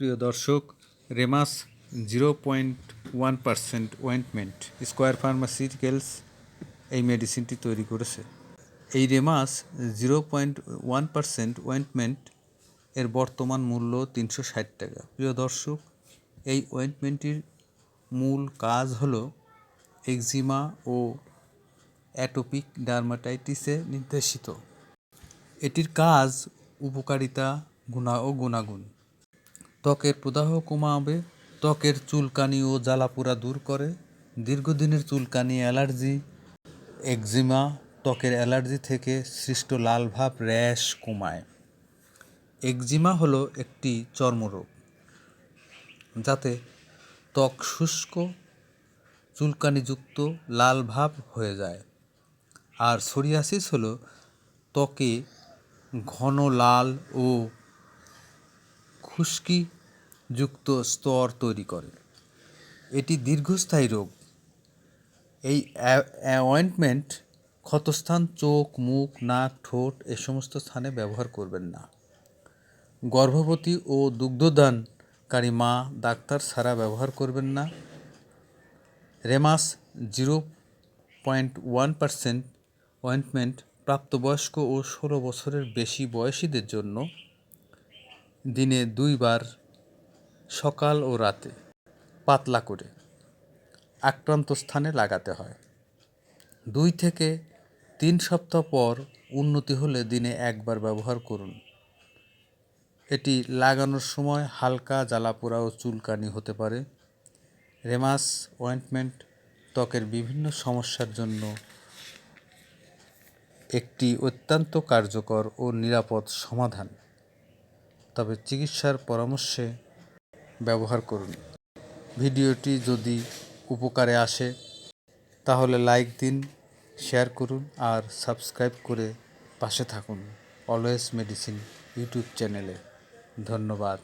প্রিয় দর্শক, Remus zero point one percent ointment Square Pharmaceuticals এই মেডিসিনটি তৈরি করেছে। এই Remus zero point one percent ointment এর বর্তমান মূল্য তিনশো ষাট টাকা। প্রিয় দর্শক, এই ওয়েন্টমেন্টটির মূল কাজ হলো এক্সিমা ও অ্যাটোপিক ডার্মাটাইটিসে নির্দেশিত। এটির কাজ উপকারিতা গুণা ও গুণাগুণ। ত্বকের প্রদাহ কমাবে, ত্বকের চুলকানি ও জ্বালাপোড়া দূর করে, দীর্ঘদিনের চুলকানি, অ্যালার্জি, একজিমা, ত্বকের অ্যালার্জি থেকে সৃষ্ট লালভাব র্যাশ কমায়। একজিমা হলো একটি চর্মরোগ, যাতে ত্বক শুষ্ক, চুলকানিযুক্ত লাল ভাব হয়ে যায়। আর সোরিয়াসিস হলো ত্বকে ঘন লাল ও খুশকিযুক্ত স্তর তৈরি করে। এটি দীর্ঘস্থায়ী রোগ। এই অয়েন্টমেন্ট ক্ষতস্থান, চোখ, মুখ, নাক, ঠোঁট এ সমস্ত স্থানে ব্যবহার করবেন না। গর্ভবতী ও দুগ্ধদানকারী মা, ডাক্তার ছাড়া ব্যবহার করবেন না। Remus zero point one percent ointment প্রাপ্তবয়স্ক ও ষোলো বছরের বেশি বয়সীদের জন্য দিনে দুইবার সকাল ও রাতে পাতলা করে আক্রান্ত স্থানে লাগাতে হয়। দুই থেকে তিন সপ্তাহ পর উন্নতি হলে দিনে একবার ব্যবহার করুন। এটি লাগানোর সময় হালকা জ্বালাপোড়া ও চুলকানি হতে পারে। রেমাস, অয়েন্টমেন্ট, ত্বকের বিভিন্ন সমস্যার জন্য একটি অত্যন্ত কার্যকর ও নিরাপদ সমাধান। তবে চিকিৎসার পরামর্শে ব্যবহার করুন। ভিডিওটি যদি উপকারে আসে, তাহলে লাইক দিন, শেয়ার করুন আর সাবস্ক্রাইব করে পাশে থাকুন। অলওয়েজ মেডিসিন ইউটিউব চ্যানেলে। ধন্যবাদ।